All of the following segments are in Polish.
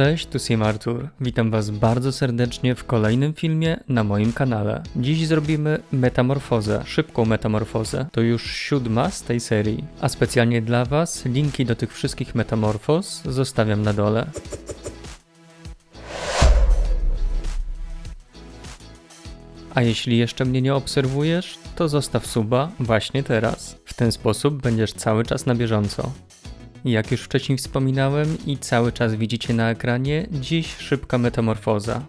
Cześć, tu Sim Artur. Witam Was bardzo serdecznie w kolejnym filmie na moim kanale. Dziś zrobimy metamorfozę, szybką metamorfozę. To już siódma z tej serii. A specjalnie dla Was linki do tych wszystkich metamorfoz zostawiam na dole. A jeśli jeszcze mnie nie obserwujesz, to zostaw suba właśnie teraz. W ten sposób będziesz cały czas na bieżąco. Jak już wcześniej wspominałem i cały czas widzicie na ekranie, dziś szybka metamorfoza.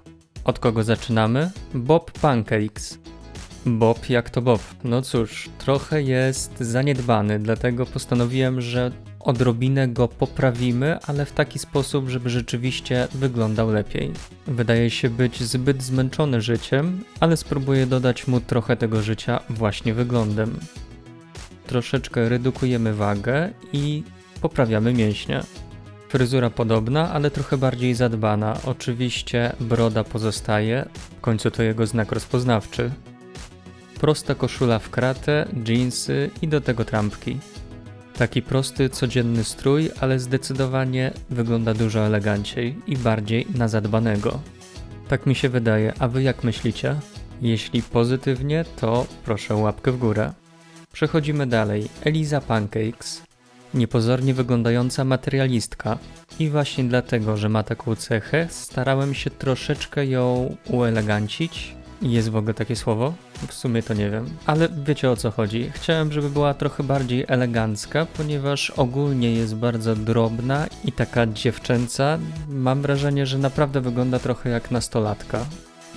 Od kogo zaczynamy? Bob Pancakes. Bob jak to Bob. No cóż, trochę jest zaniedbany, dlatego postanowiłem, że odrobinę go poprawimy, ale w taki sposób, żeby rzeczywiście wyglądał lepiej. Wydaje się być zbyt zmęczony życiem, ale spróbuję dodać mu trochę tego życia właśnie wyglądem. Troszeczkę redukujemy wagę i poprawiamy mięśnie. Fryzura podobna, ale trochę bardziej zadbana. Oczywiście broda pozostaje, w końcu to jego znak rozpoznawczy. Prosta koszula w kratę, jeansy i do tego trampki. Taki prosty, codzienny strój, ale zdecydowanie wygląda dużo eleganciej i bardziej na zadbanego. Tak mi się wydaje, a wy jak myślicie? Jeśli pozytywnie, to proszę łapkę w górę. Przechodzimy dalej. Eliza Pancakes. Niepozornie wyglądająca materialistka. I właśnie dlatego, że ma taką cechę, starałem się troszeczkę ją uelegancić. Jest w ogóle takie słowo? W sumie to nie wiem, ale wiecie o co chodzi. Chciałem, żeby była trochę bardziej elegancka, ponieważ ogólnie jest bardzo drobna i taka dziewczęca. Mam wrażenie, że naprawdę wygląda trochę jak nastolatka.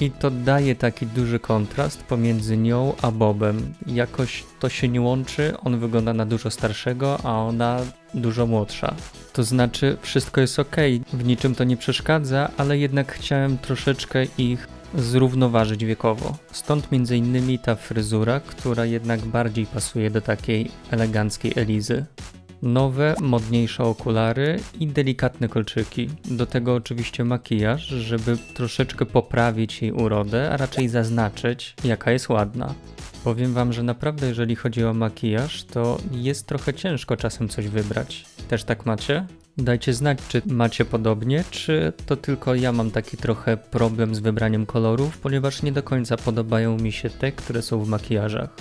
I to daje taki duży kontrast pomiędzy nią a Bobem. Jakoś to się nie łączy, on wygląda na dużo starszego, a ona dużo młodsza. To znaczy, wszystko jest ok, w niczym to nie przeszkadza, ale jednak chciałem troszeczkę ich zrównoważyć wiekowo. Stąd między innymi ta fryzura, która jednak bardziej pasuje do takiej eleganckiej Elizy. Nowe, modniejsze okulary i delikatne kolczyki. Do tego oczywiście makijaż, żeby troszeczkę poprawić jej urodę, a raczej zaznaczyć, jaka jest ładna. Powiem wam, że naprawdę jeżeli chodzi o makijaż, to jest trochę ciężko czasem coś wybrać. Też tak macie? Dajcie znać, czy macie podobnie, czy to tylko ja mam taki trochę problem z wybraniem kolorów, ponieważ nie do końca podobają mi się te, które są w makijażach.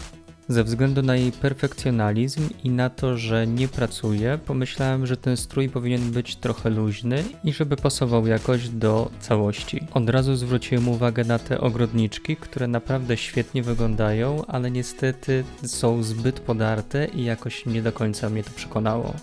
Ze względu na jej perfekcjonalizm i na to, że nie pracuje, pomyślałem, że ten strój powinien być trochę luźny i żeby pasował jakoś do całości. Od razu zwróciłem uwagę na te ogrodniczki, które naprawdę świetnie wyglądają, ale niestety są zbyt podarte i jakoś nie do końca mnie to przekonało.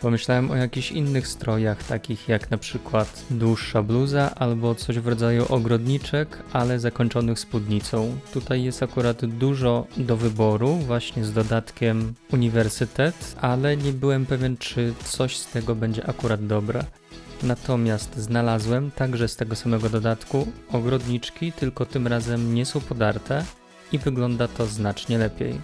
Pomyślałem o jakichś innych strojach, takich jak na przykład dłuższa bluza albo coś w rodzaju ogrodniczek, ale zakończonych spódnicą. Tutaj jest akurat dużo do wyboru, właśnie z dodatkiem uniwersytet, ale nie byłem pewien, czy coś z tego będzie akurat dobre. Natomiast znalazłem także z tego samego dodatku ogrodniczki, tylko tym razem nie są podarte i wygląda to znacznie lepiej.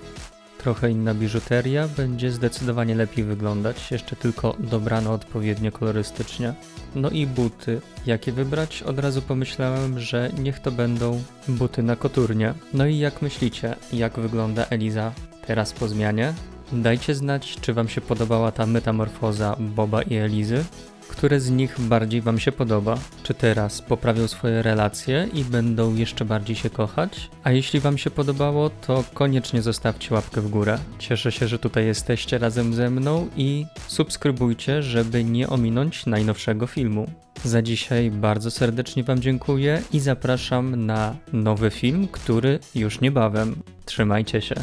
Trochę inna biżuteria będzie zdecydowanie lepiej wyglądać, jeszcze tylko dobrano odpowiednio kolorystycznie. No i buty. Jakie wybrać? Od razu pomyślałem, że niech to będą buty na koturnie. No i jak myślicie, jak wygląda Eliza teraz po zmianie? Dajcie znać, czy Wam się podobała ta metamorfoza Boba i Elizy które z nich bardziej Wam się podoba? Czy teraz poprawią swoje relacje i będą jeszcze bardziej się kochać? A jeśli Wam się podobało, to koniecznie zostawcie łapkę w górę. Cieszę się, że tutaj jesteście razem ze mną i subskrybujcie, żeby nie ominąć najnowszego filmu. Za dzisiaj bardzo serdecznie Wam dziękuję i zapraszam na nowy film, który już niebawem. Trzymajcie się.